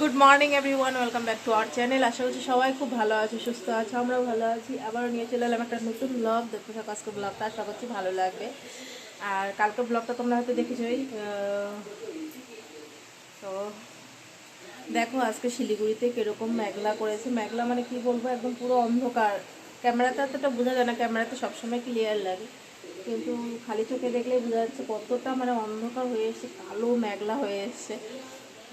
Good morning everyone welcome back to our channel আশা করছি সবাই খুব ভালো আছে, সুস্থ আছে, আমরাও ভালো আছি। আবারও নিয়ে চলে এলাম একটা নতুন ব্লগ দেখতে থাকো, আজকে ব্লগটা আশা করছি ভালো লাগবে। আর কালকে ব্লগটা তোমরা হয়তো দেখেছোই তো দেখো আজকে শিলিগুড়িতে কীরকম মেঘলা করেছে। মেঘলা মানে কি বলব? একদম পুরো অন্ধকার। ক্যামেরাতে এতটা বোঝা যায় না। ক্যামেরাতে সবসময় ক্লিয়ার লাগে। কিন্তু খালি চোখে দেখলেই বোঝা যাচ্ছে কতটা মানে অন্ধকার হয়ে এসছে, কালো মেঘলা হয়ে এসছে।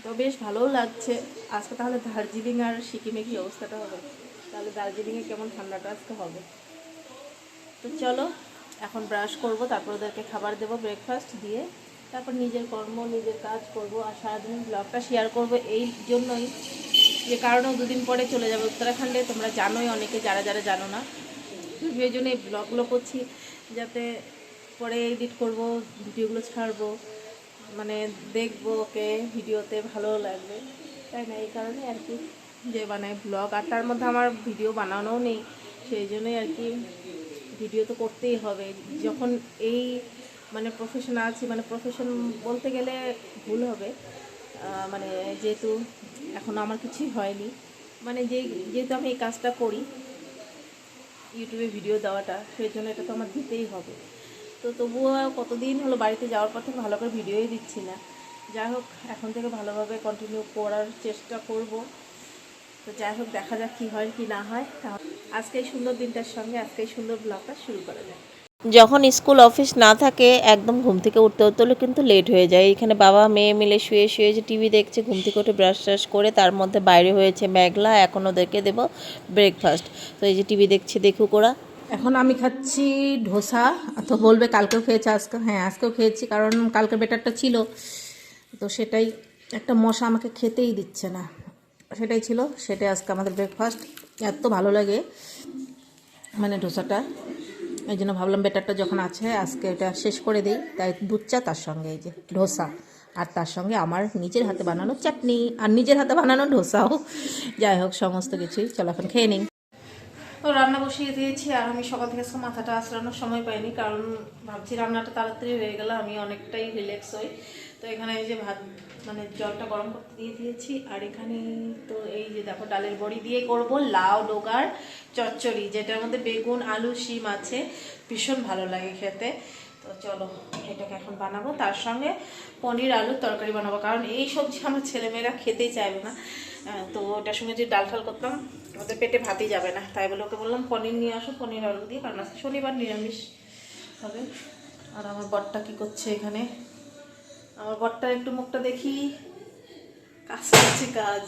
তো বেশ ভালোও লাগছে। আজকে তাহলে দার্জিলিং আর সিকিমে কি অবস্থাটা হবে? তাহলে দার্জিলিংয়ে কেমন ঠান্ডাটা আজকে হবে? তো চলো, এখন ব্রাশ করব, তারপর ওদেরকে খাবার দেবো ব্রেকফাস্ট দিয়ে। তারপর নিজের কর্ম, নিজের কাজ করব আর সারাদিন ব্লগটা শেয়ার করব এই জন্যই। যে কারণেও দুদিন পরে চলে যাবে উত্তরাখণ্ডে, তোমরা জানোই অনেকে যারা যারা জানো না। সেই জন্য এই ব্লগগুলো করছি, যাতে পরে এডিট করব ভিডিওগুলো ছাড়বো। মানে দেখব ওকে ভিডিওতে ভালো লাগবে। তাই না? এই কারণে আর কি যে মানে ব্লগ আর তার মধ্যে আমার ভিডিও বানানোও নেই। সেই জন্যই আর কি ভিডিও তো করতেই হবে। যখন এই মানে প্রফেশন আছি মানে প্রফেশন বলতে গেলে ভুল হবে। মানে যেহেতু এখনও আমার কিছুই হয়নি। মানে যে, যেহেতু আমি এই কাজটা করি ইউটিউবে ভিডিও দেওয়াটা, সেই জন্য এটা তো আমার দিতেই হবে। তো তবুও কতদিন হলো বাড়িতে যাওয়ার পর থেকে ভালো করে ভিডিওই দিচ্ছি না। যাই হোক, এখন থেকে ভালোভাবে কন্টিনিউ করার চেষ্টা করব। তো যাই হোক, দেখা যাক কী হয় কি না হয়। আজকে সুন্দর দিনটার সঙ্গে আজকে সুন্দর ব্লগটা শুরু করা যায় যখন স্কুল অফিস না থাকে, একদম ঘুম থেকে উঠতে উঠতে হলে কিন্তু লেট হয়ে যায়। এখানে বাবা, মেয়ে মিলে শুয়ে শুয়ে যে টিভি দেখছে, ঘুম থেকে উঠে ব্রাশ ট্রাশ করে তার মধ্যে বাইরে হয়েছে মেঘলা, এখন ওদেরকে দেবো ব্রেকফাস্ট তো এই যে টিভি দেখছে, দেখুক ওরা। এখন আমি খাচ্ছি ধোসা। তো বলবে কালকেও খেয়েছে আজকে হ্যাঁ আজকেও খেয়েছি, কারণ কালকে বেটারটা ছিল। তো সেটাই একটা মশা আমাকে খেতেই দিচ্ছে না। সেটাই ছিল, সেটাই আজকে আমাদের ব্রেকফাস্ট এত ভালো লাগে মানে ধোসাটা। এই জন্য ভাবলাম বেটারটা যখন আছে, আজকে এটা শেষ করে দিই। তাই দুধ চা তার সঙ্গে, এই যে ধোসা। আর তার সঙ্গে আমার নিজের হাতে বানানো চাটনি। আর নিজের হাতে বানানো ধোসাও। যাই হোক, সমস্ত কিছুই। চলো এখন খেয়ে নিই। রান্না বসিয়ে দিয়েছি আর আমি সকাল থেকে মাথাটা আসরানোর সময় পাইনি, কারণ ভাবছি রান্নাটা তাড়াতাড়ি হয়ে গেলে আমি অনেকটাই রিল্যাক্স হই। তো এখানে এই যে ভাত মানে জলটা গরম করতে দিয়ে দিয়েছি, আর এখানে তো এই যে দেখো ডালের বড়ি দিয়ে করব লাউ ডোগার চচ্চড়ি, যেটার মধ্যে বেগুন, আলু, শিম আছে। ভীষণ ভালো লাগে খেতে। তো চলো, এটাকে এখন বানাবো। তার সঙ্গে পনির, আলুর তরকারি বানাবো, কারণ এই সবজি আমার ছেলেমেয়েরা খেতেই চাইবে না। তো ওটার সঙ্গে যে ডাল ঠাল করতাম, ওদের পেটে ভাতই যাবে না। তাই বলে ওকে বললাম, পনির নিয়ে আসো, পনির, আলু দিয়ে, কারণ আজকে শনিবার নিরামিষ হবে। আর আমার বরটা কি করছে এখানে? আমার বরটার একটু মুখটা দেখি। কাজ করছে কাজ।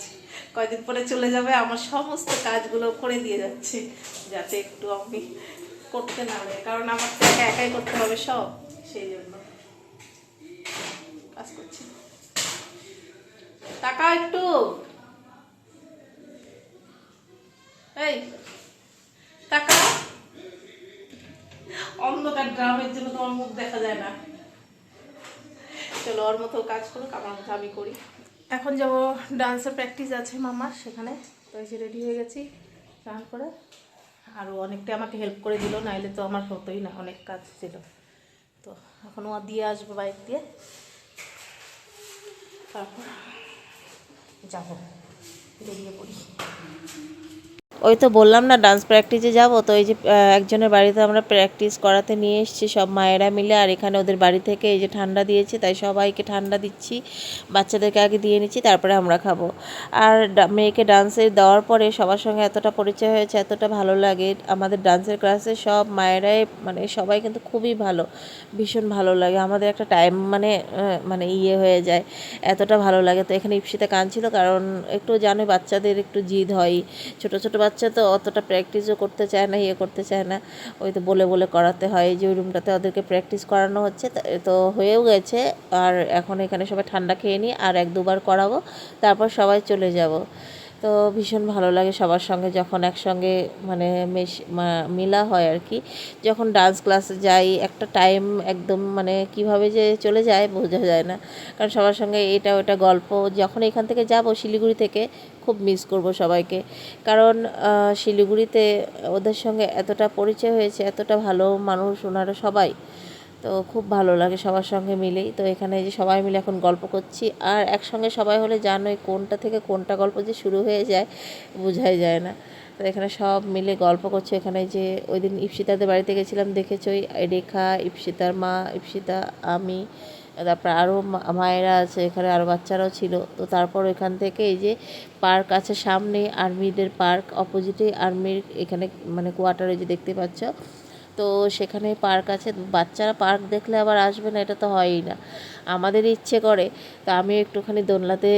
কয়দিন পরে চলে যাবে, আমার সমস্ত কাজগুলো করে দিয়ে যাচ্ছে, যাতে একটু আমি করতে না হবে কারণ আমার তো একা একাই করতে হবে সব। সেই জন্য কাজ করছি। টাকা একটু। এই, টাকা। অন্ধকার ড্রামের জন্য তোমার মুখ দেখা যায় না। চলো, ওর মতো কাজ করুক, আমার মতো আমি করি। এখন যাব, ডান্সের প্র্যাকটিস আছে মামার সেখানে। তো রেডি হয়ে গেছি, স্নান করে। আরও অনেকটাই আমাকে হেল্প করে দিল, নাইলে তো আমার হতোই না, অনেক কাজ ছিল। তো এখন ও দিয়ে আসব বাইক দিয়ে। তারপর যাব। বেরিয়ে পড়ি। ওই তো বললাম না ডান্স প্র্যাকটিসে যাব। তো এই যে একজনের বাড়িতে আমরা প্র্যাকটিস করাতে নিয়ে এসেছি, সব মায়েরা মিলে। আর এখানে ওদের বাড়ি থেকে এই যে ঠান্ডা দিয়েছে, তাই সবাইকে ঠান্ডা দিচ্ছি। বাচ্চাদেরকে আগে দিয়ে নিচ্ছি, তারপরে আমরা খাব। আর মেয়েকে ডান্সে দেওয়ার পরে সবার সঙ্গে এতটা পরিচয় হয়েছে, এতটা ভালো লাগে। আমাদের ডান্সের ক্লাসে সব মায়েরাই মানে সবাই কিন্তু খুবই ভালো, ভীষণ ভালো লাগে। আমাদের একটা টাইম মানে মানে ইয়ে হয়ে যায়, এতটা ভালো লাগে। তো এখানে ইপসিতে কাঁদছিল কারণ একটু জানো বাচ্চাদের একটু জিদ হয়। ছোট ছোট বাচ্চা তো অতটা প্র্যাকটিসও করতে চায় না ইয়ে করতে চায় না। ওই তো বলে বলে করাতে হয় যে ওই রুমটাতে ওদেরকে প্র্যাকটিস করানো হচ্ছে তো হয়েও গেছে। আর এখন এখানে সবাই ঠান্ডা খেয়ে নিই, আর এক দুবার করাবো, তারপর সবাই চলে যাব। তো ভীষণ ভালো লাগে সবার সঙ্গে যখন একসঙ্গে মানে মেশ মিলা হয় আর কি। যখন ডান্স ক্লাসে যাই, একটা টাইম একদম মানে কীভাবে যে চলে যায় বোঝা যায় না। কারণ সবার সঙ্গে এটা ওটা গল্প, যখন এখান থেকে যাব শিলিগুড়ি থেকে খুব মিস করব সবাইকে। কারণ শিলিগুড়িতে ওদের সঙ্গে এতটা পরিচয় হয়েছে, এতটা ভালো মানুষ ওনারা সবাই। তো খুব ভালো লাগে সবার সঙ্গে মিলেই। তো এখানে যে সবাই মিলে এখন গল্প করছি। আর একসঙ্গে সবাই হলে জানোই কোনটা থেকে কোনটা গল্প যে শুরু হয়ে যায়, বোঝাই যায় না। তো এখানে সব মিলে গল্প করছে। এখানে যে ওই দিন ইপসিতাদের বাড়িতে গেছিলাম, দেখেছই? রেখা, ইপসিতার মা, ইপসিতা, আমি, তারপর আরও মায়েরা আছে, এখানে আরও বাচ্চারাও ছিল। তো তারপর এখান থেকে এই যে পার্ক আছে সামনে, আর্মিদের পার্ক, অপোজিটে আর্মির এখানে মানে কোয়ার্টারে যে দেখতে পাচ্ছ তো সেখানে পার্ক আছে। বাচ্চারা পার্ক দেখলে আবার আসবে না, এটা তো হয়ই না। আমাদের ইচ্ছে করে, তো আমি একটুখানি দোলনাতে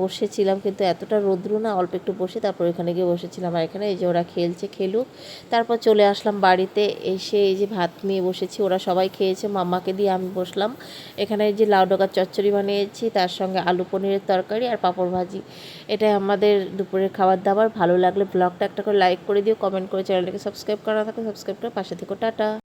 বসেছিলাম, কিন্তু এতটা রৌদ্র না, অল্প একটু বসে তারপর এখানে গিয়ে বসেছিলাম। আর এখানে এই যে ওরা খেলছে, খেলুক। তারপর চলে আসলাম বাড়িতে, এসে এই যে ভাত নিয়ে বসেছি, ওরা সবাই খেয়েছে, মাম্মাকে দিয়ে আমি বসলাম। এখানে এই যে লাউ ডগার চচ্চড়ি বানিয়েছি, তার সঙ্গে আলু পনিরের তরকারি আর পাঁপড় ভাজি। এটাই আমাদের দুপুরের খাবার দাবার। ভালো লাগলে ব্লগটা একটা করে লাইক করে দিও কমেন্ট করে চ্যানেলটাকে সাবস্ক্রাইব করা থাকে সাবস্ক্রাইব করে পাশে থেকে টাটা